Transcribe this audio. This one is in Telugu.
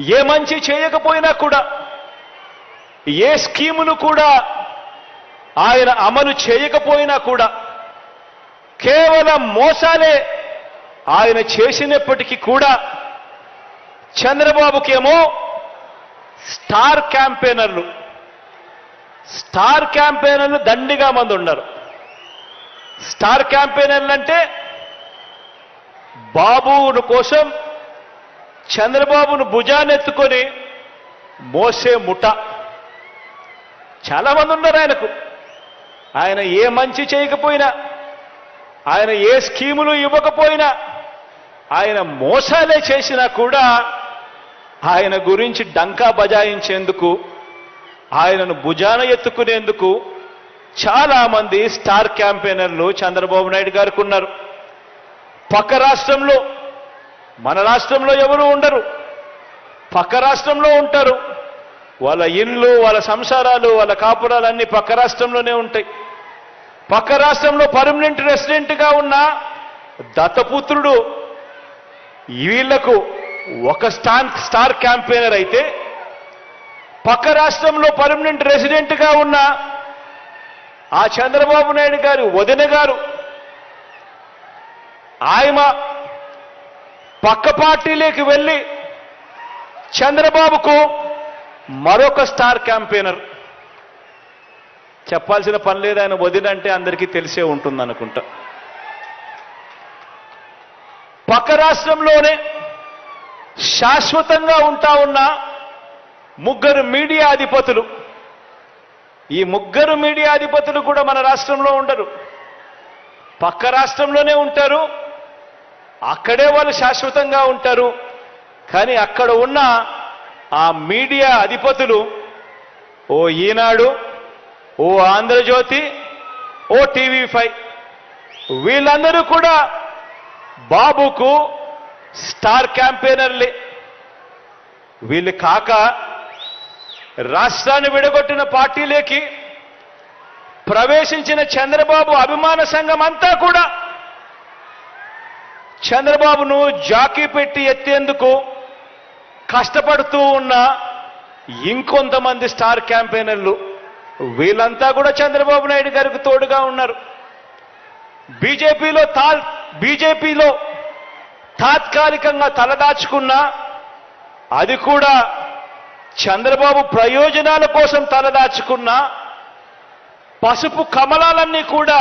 ఏ మంచి చేయకపోయినా కూడా ఏ స్కీములు కూడా ఆయన అమలు చేయకపోయినా కూడా కేవలం మోసాలే ఆయన చేసినప్పటికీ కూడా చంద్రబాబుకేమో స్టార్ క్యాంపెయినర్లు. స్టార్ క్యాంపెయినర్లు దండిగా మంది ఉన్నారు. స్టార్ క్యాంపెయినర్లు అంటే బాబును కోసం చంద్రబాబును భుజానెత్తుకొని మోసే ముఠ. చాలా మంది ఉన్నారు ఆయనకు. ఆయన ఏ మంచి చేయకపోయినా ఆయన ఏ స్కీములు ఇవ్వకపోయినా ఆయన మోసాలే చేసినా కూడా ఆయన గురించి డంకా బజాయించేందుకు ఆయనను భుజాన ఎత్తుకునేందుకు చాలామంది స్టార్ క్యాంపెయినర్లు చంద్రబాబు నాయుడు గారికి ఉన్నారు. పక్క రాష్ట్రంలో మన రాష్ట్రంలో ఎవరు ఉండరు. పక్క రాష్ట్రంలో ఉంటారు. వాళ్ళ ఇళ్ళు వాళ్ళ సంసారాలు వాళ్ళ కాపురాలు అన్ని పక్క రాష్ట్రంలోనే ఉంటాయి. పక్క రాష్ట్రంలో పర్మనెంట్ రెసిడెంట్గా ఉన్న దత్తపుత్రుడు వీళ్ళకు ఒక స్టాన్ స్టార్ క్యాంపెయినర్ అయితే పక్క రాష్ట్రంలో పర్మనెంట్ రెసిడెంట్గా ఉన్న ఆ చంద్రబాబు నాయుడు గారు వదిన గారు ఆయమ పక్క పార్టీలోకి వెళ్ళి చంద్రబాబుకు మరొక స్టార్ క్యాంపెయినర్. చెప్పాల్సిన పని లేదు ఆయన వదినంటే అందరికీ తెలిసే ఉంటుంది అనుకుంటా పక్క రాష్ట్రంలోనే శాశ్వతంగా ఉంటా ఉన్న ముగ్గురు మీడియా అధిపతులు. ఈ ముగ్గురు మీడియా అధిపతులు కూడా మన రాష్ట్రంలో ఉండరు. పక్క రాష్ట్రంలోనే ఉంటారు. అక్కడే వాళ్ళు శాశ్వతంగా ఉంటారు. కానీ అక్కడ ఉన్న ఆ మీడియా అధిపతులు ఓ ఈనాడు ఓ ఆంధ్రజ్యోతి ఓ టీవీ ఫైవ్ వీళ్ళందరూ కూడా బాబుకు స్టార్ క్యాంపెయినర్లే. వీళ్ళు కాక రాష్ట్రాన్ని విడగొట్టిన పార్టీలేకి ప్రవేశించిన చంద్రబాబు అభిమాన సంఘం అంతా కూడా చంద్రబాబును జాకీ పెట్టి ఎత్తేందుకు కష్టపడుతూ ఉన్న ఇంకొంతమంది స్టార్ క్యాంపెయినర్లు వీళ్ళంతా కూడా చంద్రబాబు నాయుడు గారికి తోడుగా ఉన్నారు. బీజేపీలో తా బీజేపీలో తాత్కాలికంగా తలదాచుకున్న అది కూడా చంద్రబాబు ప్రయోజనాల కోసం తలదాచుకున్న పసుపు కమలాలన్నీ కూడా